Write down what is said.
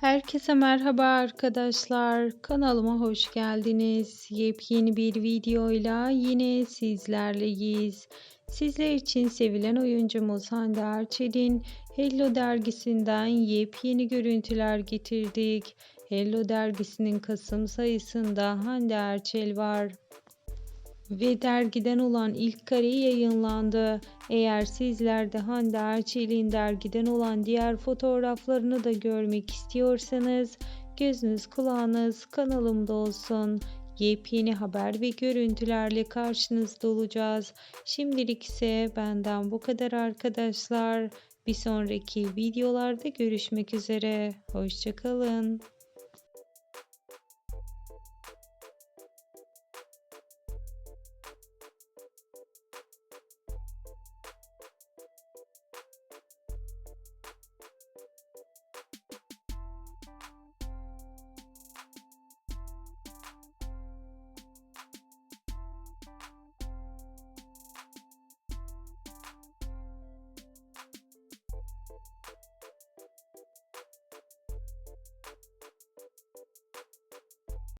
Herkese merhaba arkadaşlar. Kanalıma hoş geldiniz. Yepyeni bir videoyla yine sizlerleyiz. Sizler için sevilen oyuncumuz Hande Erçel'in Hello dergisinden yepyeni görüntüler getirdik. Hello dergisinin Kasım sayısında Hande Erçel var ve dergiden olan ilk kare yayınlandı. Eğer sizler de Hande Erçel'in dergiden olan diğer fotoğraflarını da görmek istiyorsanız gözünüz kulağınız kanalımda olsun. Yepyeni haber ve görüntülerle karşınızda olacağız. Şimdilik ise benden bu kadar arkadaşlar. Bir sonraki videolarda görüşmek üzere. Hoşçakalın.